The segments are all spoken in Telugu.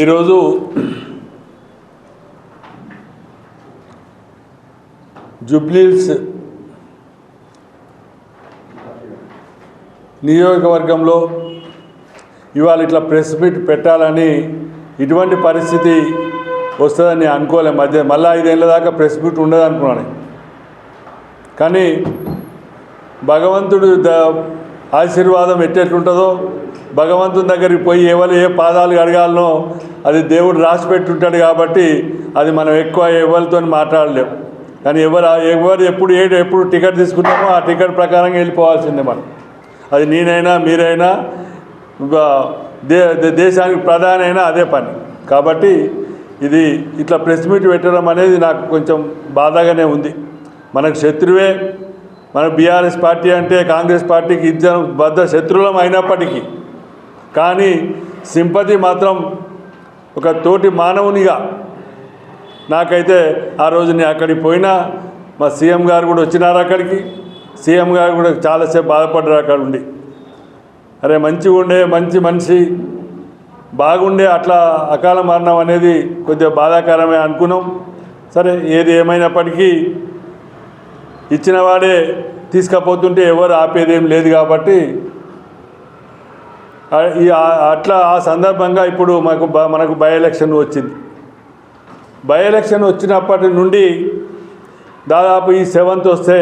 ఈరోజు జూబ్లీల్స్ నియోజకవర్గంలో ఇవాళ ఇట్లా ప్రెస్ మీట్ పెట్టాలని ఇటువంటి పరిస్థితి వస్తుందని అనుకోలే. మధ్య మళ్ళీ ఐదేళ్ళ దాకా ప్రెస్ మీట్ ఉండదు అనుకున్నాను. కానీ భగవంతుడు ఆశీర్వాదం ఎట్టేట్లుంటుందో భగవంతుని దగ్గరికి పోయి ఎవరు ఏ పాదాలు అడగాలనో అది దేవుడు రాసి పెట్టుంటాడు కాబట్టి అది మనం ఎక్కువ ఎవరితో మాట్లాడలేం. కానీ ఎవరు ఎవరు ఎప్పుడు ఏ ఎప్పుడు టికెట్ తీసుకుంటామో ఆ టికెట్ ప్రకారంగా వెళ్ళిపోవాల్సిందే మనం. అది నేనైనా మీరైనా ఇంకా దే దే- దేశానికి ప్రధాని అయినా అదే పని. కాబట్టి ఇది ఇట్లా ప్రెస్ మీట్ పెట్టడం అనేది నాకు కొంచెం బాధగానే ఉంది. మనకు శత్రువే మన బీఆర్ఎస్ పార్టీ అంటే కాంగ్రెస్ పార్టీకి ఇద్దరు బద్ద శత్రువులం అయినప్పటికీ కానీ సింపతి మాత్రం ఒక తోటి మానవునిగా. నాకైతే ఆ రోజు నేను అక్కడికి పోయినా మా సీఎం గారు కూడా వచ్చినారు అక్కడికి. సీఎం గారు కూడా చాలాసేపు బాధపడ్డారు అక్కడ ఉండి. అరే మంచిగా ఉండే మంచి మనిషి బాగుండే అట్లా అకాల మరణం అనేది కొద్దిగా బాధాకరమే అనుకున్నాం. సరే ఏది ఏమైనప్పటికీ ఇచ్చిన వాడే తీసుకపోతుంటే ఎవరు ఆపేదేం లేదు కాబట్టి అట్లా ఆ సందర్భంగా ఇప్పుడు మాకు బ- మనకు బై ఎలక్షన్ వచ్చింది. బై ఎలక్షన్ వచ్చినప్పటి నుండి దాదాపు ఈ సెవెంత్ వస్తే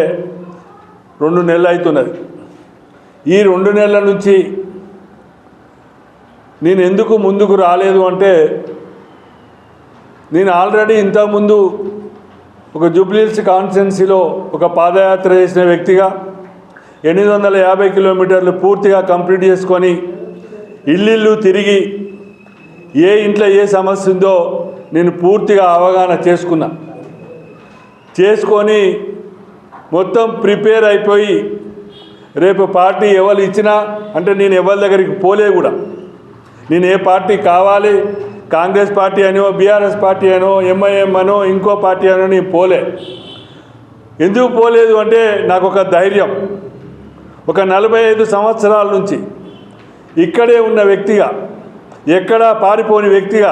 రెండు నెలలు అవుతున్నది ఈ రెండు నెలల నుంచి నేను ఎందుకు ముందుకు రాలేదు అంటే నేను ఆల్రెడీ ఇంతకుముందు ఒక జూబ్లీహిల్స్ కాన్స్టెన్సీలో ఒక పాదయాత్ర చేసిన వ్యక్తిగా ఎనిమిది వందల యాభై కిలోమీటర్లు పూర్తిగా కంప్లీట్ చేసుకొని ఇల్లు తిరిగి ఏ ఇంట్లో ఏ సమస్య ఉందో నేను పూర్తిగా అవగాహన చేసుకున్నా. చేసుకొని మొత్తం ప్రిపేర్ అయిపోయి రేపు పార్టీ ఎవరు ఇచ్చినా అంటే నేను ఎవరి దగ్గరికి పోలే కూడా. నేను ఏ పార్టీ కావాలి కాంగ్రెస్ పార్టీ అనో బీఆర్ఎస్ పార్టీ అనో ఎంఐఎం అనో ఇంకో పార్టీ అనో నేను పోలే. ఎందుకు పోలేదు అంటే నాకు ఒక ధైర్యం. ఒక నలభై ఐదు సంవత్సరాల నుంచి ఇక్కడే ఉన్న వ్యక్తిగా ఎక్కడా పారిపోని వ్యక్తిగా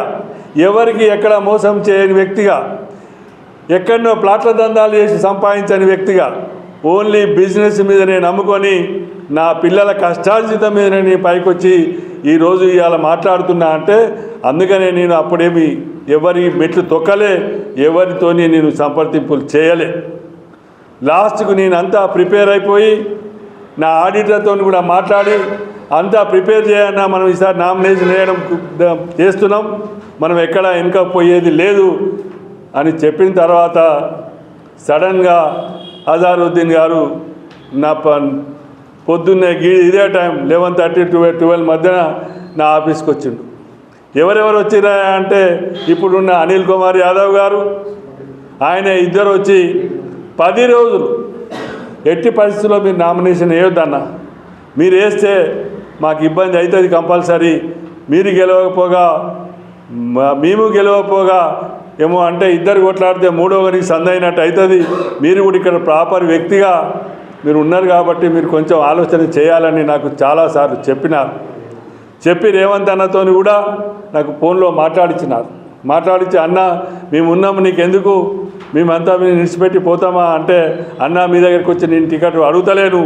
ఎవరికి ఎక్కడ మోసం చేయని వ్యక్తిగా ఎక్కడో ప్లాట్ల దందాలు చేసి సంపాదించని వ్యక్తిగా ఓన్లీ బిజినెస్ మీద నేను నమ్ముకొని నా పిల్లల కష్టార్జితం మీద నేను పైకొచ్చి ఈరోజు ఇవాళ మాట్లాడుతున్నా అంటే అందుకనే నేను అప్పుడేమి ఎవరి మెట్లు తొక్కలే ఎవరితోని నేను సంప్రదింపులు చేయలే. లాస్ట్కు నేను అంతా ప్రిపేర్ అయిపోయి నా ఆడిటర్తో కూడా మాట్లాడి అంతా ప్రిపేర్ చేయన్నా మనం ఈసారి నామినేషన్ వేయడం చేస్తున్నాం. మనం ఎక్కడ వెనుక పోయేది లేదు అని చెప్పిన తర్వాత సడన్గా అజారుద్దీన్ గారు నా ప పొద్దున్నే గీ ఇదే time eleven thirty twelve twelve మధ్యన నా ఆఫీస్కి వచ్చిండు. ఎవరెవరు వచ్చిరా అంటే ఇప్పుడున్న అనిల్ కుమార్ యాదవ్ గారు ఆయన ఇద్దరు వచ్చి పది రోజులు ఎట్టి పరిస్థితుల్లో మీరు నామినేషన్ వేయొద్దన్నా. మీరు వేస్తే మాకు ఇబ్బంది అవుతుంది కంపల్సరీ. మీరు గెలవకపోగా మేము గెలవకపోగా ఏమో అంటే ఇద్దరు కొట్లాడితే మూడోవరికి సందైనట్టు అవుతుంది. మీరు కూడా ఇక్కడ ప్రాపర్ వ్యక్తిగా మీరు ఉన్నారు కాబట్టి మీరు కొంచెం ఆలోచన చేయాలని నాకు చాలాసార్లు చెప్పినారు. చెప్పి రేవంత్ అన్నతో కూడా నాకు ఫోన్లో మాట్లాడించినారు మాట్లాడించి అన్న మేము ఉన్నాము నీకెందుకు? మేమంతా మీరు నిలిచిపెట్టి పోతామా? అంటే అన్న మీ దగ్గరికి వచ్చి నేను టికెట్ అడుగుతలేను.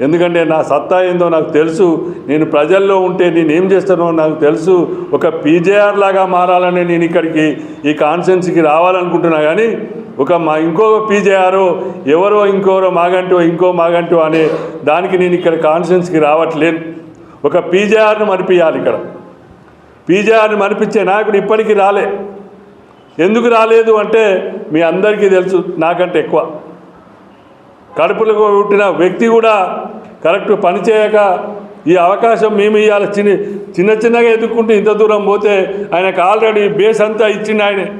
ఎందుకంటే నా సత్తా ఏందో నాకు తెలుసు. నేను ప్రజల్లో ఉంటే నేను ఏం చేస్తానో నాకు తెలుసు. ఒక పీజేఆర్ లాగా మారాలని నేను ఇక్కడికి ఈ కాన్ఫరెన్స్కి రావాలనుకుంటున్నా కానీ ఒక మా ఇంకో పీజేఆర్ ఎవరో ఇంకోరో మాగంటో ఇంకో మాగంటో అనే దానికి నేను ఇక్కడ కాన్ఫరెన్స్కి రావట్లేను. ఒక పీజేఆర్ను మరిపియాలి ఇక్కడ. పీజేఆర్ని మరిపించే నాయకుడు ఇప్పటికీ రాలే. ఎందుకు రాలేదు అంటే మీ అందరికీ తెలుసు నాకంటే ఎక్కువ. కడుపులకు పుట్టిన వ్యక్తి కూడా కరెక్ట్ పని చేయక ఈ అవకాశం మేము ఇవాళ చిన్న చిన్న చిన్నగా ఎదుర్కొంటూ ఇంత దూరం పోతే ఆయనకు ఆల్రెడీ బేస్ అంతా ఇచ్చింది ఆయనే.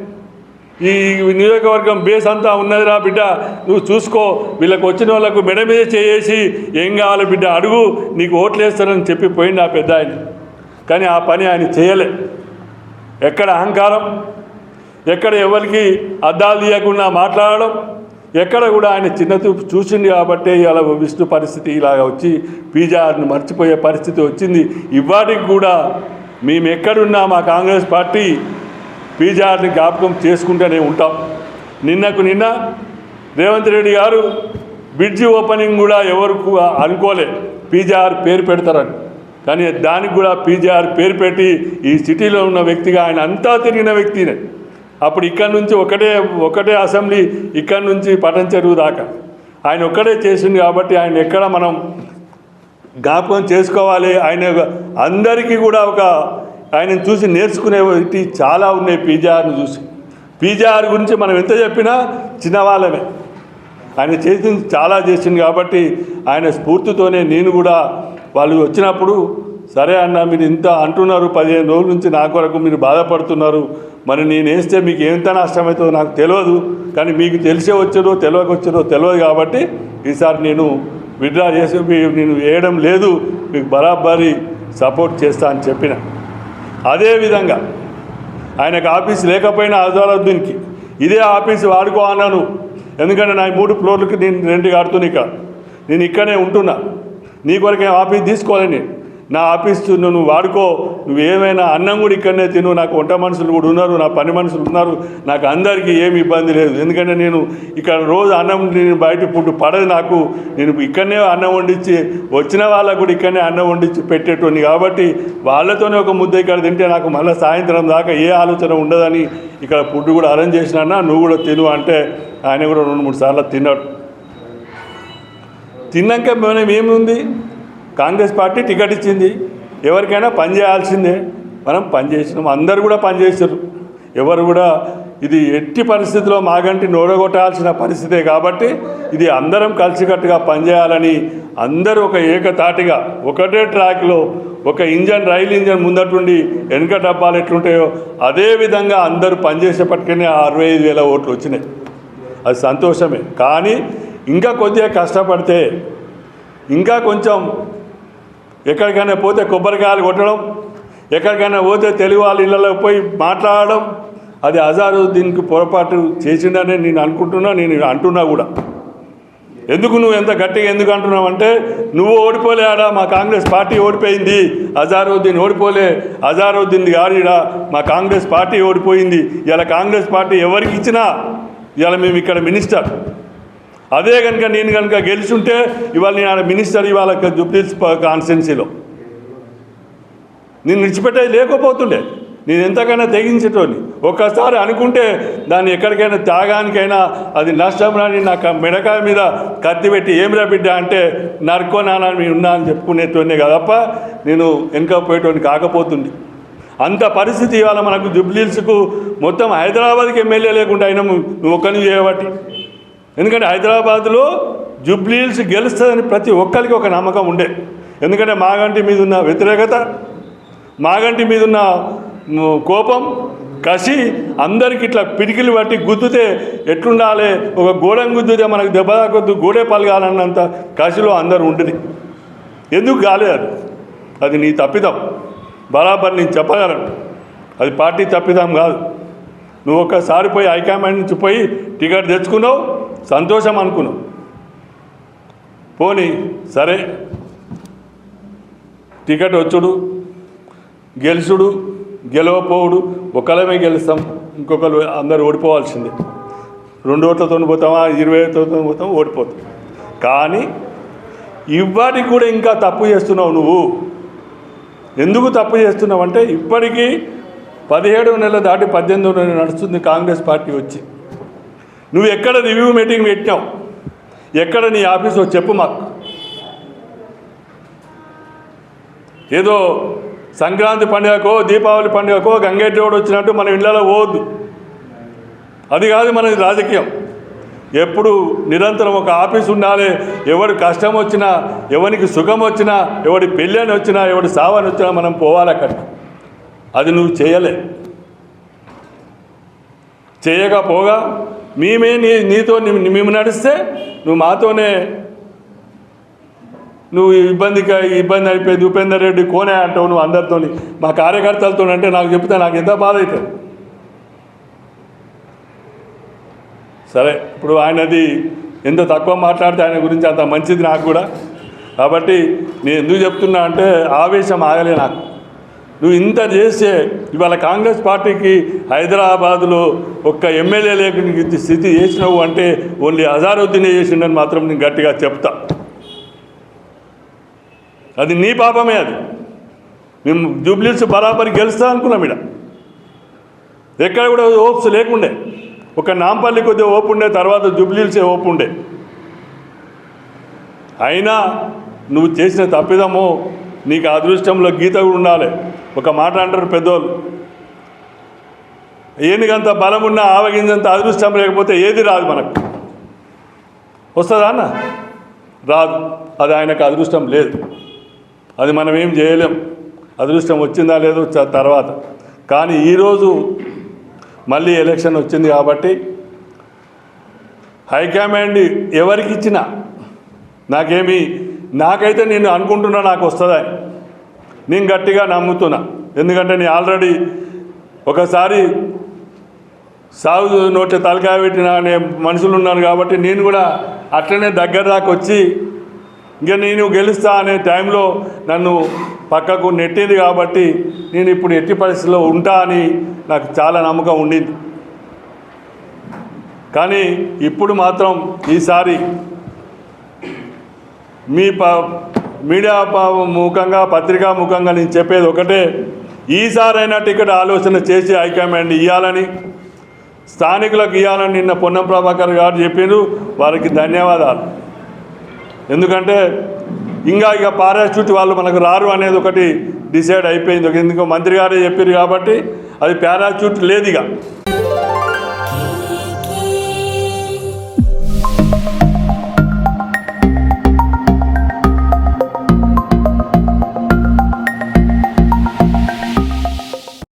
ఈ నియోజకవర్గం బేస్ అంతా ఉన్నదిరా బిడ్డ నువ్వు చూసుకో. వీళ్ళకి వచ్చిన వాళ్ళకు మెడ మీద చేసి ఏం కావాలి బిడ్డ అడుగు. నీకు ఓట్లు చెప్పి పోయింది ఆ పెద్ద ఆయన. కానీ ఆ పని ఆయన చేయలే. ఎక్కడ అహంకారం? ఎక్కడ ఎవరికి అద్దాలు తీయకుండా మాట్లాడడం? ఎక్కడ కూడా ఆయన చిన్న చూపు చూసింది కాబట్టి ఇలా విష్ణు పరిస్థితి ఇలాగ వచ్చి పీజార్ని మర్చిపోయే పరిస్థితి వచ్చింది. ఇవాటికి కూడా మేము ఎక్కడున్నా మా కాంగ్రెస్ పార్టీ పీజార్ని జ్ఞాపకం చేసుకుంటూనే ఉంటాం. నిన్నకు నిన్న రేవంత్ రెడ్డి గారు బ్రిడ్జి ఓపెనింగ్ కూడా ఎవరు అనుకోలే. పీజీఆర్ పేరు పెడతారని. కానీ దానికి కూడా పీజీఆర్ పేరు పెట్టి ఈ సిటీలో ఉన్న వ్యక్తిగా ఆయన అంతా తిరిగిన వ్యక్తినే. అప్పుడు ఇక్కడ నుంచి ఒకటే ఒకటే అసెంబ్లీ ఇక్కడ నుంచి పటం చెరువు దాకా. ఆయన ఒక్కడే చేసింది కాబట్టి ఆయన ఎక్కడ మనం జ్ఞాపకం చేసుకోవాలి ఆయన అందరికీ కూడా ఒక ఆయన చూసి నేర్చుకునేవి చాలా ఉన్నాయి పీజీఆర్ని చూసి. పీజీఆర్ గురించి మనం ఎంత చెప్పినా చిన్నవాళ్ళమే. ఆయన చేసింది చాలా చేసింది కాబట్టి ఆయన స్ఫూర్తితోనే నేను కూడా వాళ్ళు వచ్చినప్పుడు సరే అన్న మీరు ఇంత అంటున్నారు పదిహేను రోజుల నుంచి నా కొరకు మీరు బాధపడుతున్నారు. మరి నేను వేస్తే మీకు ఎంత నష్టమవుతుందో నాకు తెలియదు. కానీ మీకు తెలిసే వచ్చారో తెలియక వచ్చారో తెలియదు కాబట్టి ఈసారి నేను విడ్రా చేసి నేను వేయడం లేదు. మీకు బరాబరి సపోర్ట్ చేస్తా అని చెప్పిన. అదేవిధంగా ఆయనకు ఆఫీస్ లేకపోయినా అజారుద్దీన్కి ఇదే ఆఫీస్ వాడుకో అన్నాను. ఎందుకంటే నా ఈ మూడు ఫ్లోర్లకి నేను రెండు కడుతున్నా ఇక్కడ. నేను ఇక్కడనే ఉంటున్నా. నీ కొరకు ఆఫీస్ తీసుకోవాలి నేను. నా ఆఫీస్ నువ్వు వాడుకో. నువ్వు ఏమైనా అన్నం కూడా ఇక్కడనే తిను. నాకు వంట మనుషులు కూడా ఉన్నారు నా పని మనుషులు ఉన్నారు. నాకు అందరికీ ఏమి ఇబ్బంది లేదు. ఎందుకంటే నేను ఇక్కడ రోజు అన్నం నేను బయట ఫుడ్ పడదు నాకు. నేను ఇక్కడనే అన్నం వండించి వచ్చిన వాళ్ళకు కూడా ఇక్కడనే అన్నం వండించి పెట్టేటోని కాబట్టి వాళ్ళతోనే ఒక ముద్ద ఇక్కడ తింటే నాకు మళ్ళీ సాయంత్రం దాకా ఏ ఆలోచన ఉండదని ఇక్కడ ఫుడ్ కూడా అరేంజ్ చేసినా నువ్వు కూడా తిను అంటే ఆయన కూడా రెండు మూడు సార్లు తిన్నాడు. తిన్నాక మనం ఏముంది? కాంగ్రెస్ పార్టీ టికెట్ ఇచ్చింది. ఎవరికైనా పని చేయాల్సిందే. మనం పనిచేసినాం అందరు కూడా పనిచేసారు ఎవరు కూడా ఇది ఎట్టి పరిస్థితిలో మాగంటి నోడగొట్టాల్సిన పరిస్థితే కాబట్టి ఇది అందరం కలిసికట్టుగా పనిచేయాలని అందరూ ఒక ఏకతాటిగా ఒకటే ట్రాక్లో ఒక ఇంజన్ రైలు ఇంజన్ ముందటుండి వెనుక డబ్బాలు ఎట్లుంటాయో అదే విధంగా అందరూ పనిచేసేపటికనే అరవై ఐదు వేల ఓట్లు వచ్చినాయి. అది సంతోషమే. కానీ ఇంకా కొద్దిగా కష్టపడితే ఇంకా కొంచెం ఎక్కడికైనా పోతే కొబ్బరికాయలు కొట్టడం ఎక్కడికైనా పోతే తెలుగు వాళ్ళ ఇళ్ళలో పోయి మాట్లాడడం అది అజారుద్దీన్కి పొరపాటు చేసిండనే నేను అనుకుంటున్నా నేను అంటున్నా కూడా. ఎందుకు నువ్వు ఎంత గట్టిగా ఎందుకు అంటున్నావు అంటే నువ్వు ఓడిపోలే మా కాంగ్రెస్ పార్టీ ఓడిపోయింది అజారుద్దీన్ ఓడిపోలే అజారుద్దీన్ గారిడా మా కాంగ్రెస్ పార్టీ ఓడిపోయింది ఇలా కాంగ్రెస్ పార్టీ ఎవరికి ఇచ్చినా ఇలా మేము ఇక్కడ మినిస్టర్. అదే కనుక నేను కనుక గెలిచుంటే ఇవాళ నేను ఆడ మినిస్టర్ ఇవాళ జుబ్లీస్ కాన్స్టిట్యున్సీలో. నేను విడిచిపెట్టే లేకపోతుండే. నేను ఎంతకైనా తెగించేటోని. ఒక్కసారి అనుకుంటే దాన్ని ఎక్కడికైనా త్యాగానికైనా అది నష్టం రాని నాకు మెడకాయ మీద కత్తి పెట్టి ఏం బిడ్డ అంటే నరుకో నాన్న ఉన్నా అని చెప్పుకునేటోనే కదప్ప నేను వెనక పోయేటోని కాకపోతుంది అంత పరిస్థితి ఇవాళ మనకు జుబ్లీల్స్కు మొత్తం హైదరాబాద్కి ఎమ్మెల్యే లేకుండా అయినా నువ్వు ఒక్కని చేయబట్టి. ఎందుకంటే హైదరాబాద్లో జుబ్లీల్స్ గెలుస్తుందని ప్రతి ఒక్కరికి ఒక నమ్మకం ఉండే. ఎందుకంటే మాగంటి మీద ఉన్న వ్యతిరేకత మాగంటి మీద ఉన్న కోపం కసి అందరికి ఇట్లా పిడికిలు పట్టి గుద్దుతే ఎట్లుండాలి? ఒక గోడను గుద్దుతే మనకు దెబ్బ తాకొద్దు గోడే పలగాలన్నంత కసిలో అందరూ ఉంటుంది ఎందుకు కాలేదు అది నీ తప్పిదం. బరాబర్ నేను చెప్పగలను. అది పార్టీ తప్పిదం కాదు. నువ్వు ఒక్కసారి పోయి హైకమాండ్ నుంచి పోయి టికెట్ తెచ్చుకున్నావు సంతోషం అనుకున్నావు పోనీ సరే. టికెట్ వచ్చుడు గెలుచుడు గెలవపోవుడు ఒకళ్ళమే గెలుస్తాం ఇంకొకరు అందరు ఓడిపోవాల్సిందే. రెండు ఓట్లతో పోతామా ఇరవై ఓట్లతో పోతాం ఓడిపోతాం. కానీ ఇవాటికి కూడా ఇంకా తప్పు చేస్తున్నావు నువ్వు. ఎందుకు తప్పు చేస్తున్నావు అంటే ఇప్పటికీ పదిహేడు నెలలు దాటి పద్దెనిమిది నెలలు నడుస్తుంది కాంగ్రెస్ పార్టీ వచ్చి. నువ్వు ఎక్కడ రివ్యూ మీటింగ్ పెట్టావు ఎక్కడ నీ ఆఫీసు చెప్పు మాకు. ఏదో సంక్రాంతి పండుగకో దీపావళి పండుగకో గంగేటోడు వచ్చినట్టు మన ఇళ్ళలో పోవద్దు. అది కాదు మన రాజకీయం. ఎప్పుడు నిరంతరం ఒక ఆఫీస్ ఉండాలి ఎవడి కష్టం వచ్చినా ఎవరికి సుఖం వచ్చినా ఎవడి పెళ్ళని వచ్చినా ఎవడి సావని వచ్చినా మనం పోవాలి అక్కడ. అది నువ్వు చేయలే. చేయకపోగా మేమే నీ నీతో మేము నడిస్తే నువ్వు మాతోనే నువ్వు ఇబ్బందిగా ఇబ్బంది అయిపోయింది. ఉపేందర్ రెడ్డి కోనే అంటావు నువ్వు అందరితోని. మా కార్యకర్తలతో అంటే నాకు చెప్తే నాకు ఎంత బాధ అవుతుంది? సరే ఇప్పుడు ఆయనది ఎంత తక్కువ మాట్లాడితే ఆయన గురించి అంత మంచిది నాకు కూడా. కాబట్టి నేను ఎందుకు చెప్తున్నా అంటే ఆవేశం ఆగలే నాకు. నువ్వు ఇంత చేస్తే ఇవాళ కాంగ్రెస్ పార్టీకి హైదరాబాదులో ఒక్క ఎమ్మెల్యే లేకుండా స్థితి చేసినావు అంటే ఓన్లీ అజారుద్దీనే చేసిండని మాత్రం నేను గట్టిగా చెప్తా. అది నీ పాపమే అది. మేము జూబ్లీస్ బరాబరి గెలుస్తా అనుకున్నాం ఇడ. ఎక్కడ కూడా ఓప్స్ లేకుండే. ఒక నాంపల్లి కొద్దిగా ఓపు ఉండే తర్వాత జూబ్లీల్సే ఓపు ఉండే. అయినా నువ్వు చేసిన తప్పిదమో నీకు అదృష్టంలో గీత కూడా ఉండాలి. ఒక మాట అంటారు పెద్దోళ్ళు. ఏనుగంత బలం ఉన్న ఆవగింజంత అదృష్టం లేకపోతే ఏది రాదు మనకు. వస్తుందా అన్న? రాదు. అది ఆయనకు అదృష్టం లేదు. అది మనం ఏం చేయలేం. అదృష్టం వచ్చిందా లేదో తర్వాత. కానీ ఈరోజు మళ్ళీ ఎలక్షన్ వచ్చింది కాబట్టి హైకమాండ్ ఎవరికి ఇచ్చినా నాకేమి నాకైతే నేను అనుకుంటున్నా నాకు వస్తుందని నేను గట్టిగా నమ్ముతున్నా. ఎందుకంటే నేను ఆల్రెడీ ఒకసారి సాగు నోట్ల తలకాయ పెట్టిన అనే మనుషులు ఉన్నారు కాబట్టి నేను కూడా అట్లనే దగ్గర దాకా వచ్చి ఇంకా నేను గెలుస్తా అనే టైంలో నన్ను పక్కకు నెట్టింది కాబట్టి నేను ఇప్పుడు ఎట్టి పరిస్థితుల్లో ఉంటా అని నాకు చాలా నమ్మకం ఉండింది. కానీ ఇప్పుడు మాత్రం ఈసారి మీ ప మీడియా ముఖంగా పత్రికా ముఖంగా నేను చెప్పేది ఒకటే. ఈసారైనా టికెట్ ఆలోచన చేసి హైకమాండ్ ఇవ్వాలని స్థానికులకు ఇవ్వాలని నిన్న పొన్నం ప్రభాకర్ గారు చెప్పారు వారికి ధన్యవాదాలు. ఎందుకంటే ఇంకా ఇక పారాచూట్ వాళ్ళు మనకు రారు అనేది ఒకటి డిసైడ్ అయిపోయింది. ఎందుకో మంత్రి గారే చెప్పారు కాబట్టి అది పారాచూట్ లేదు ఇక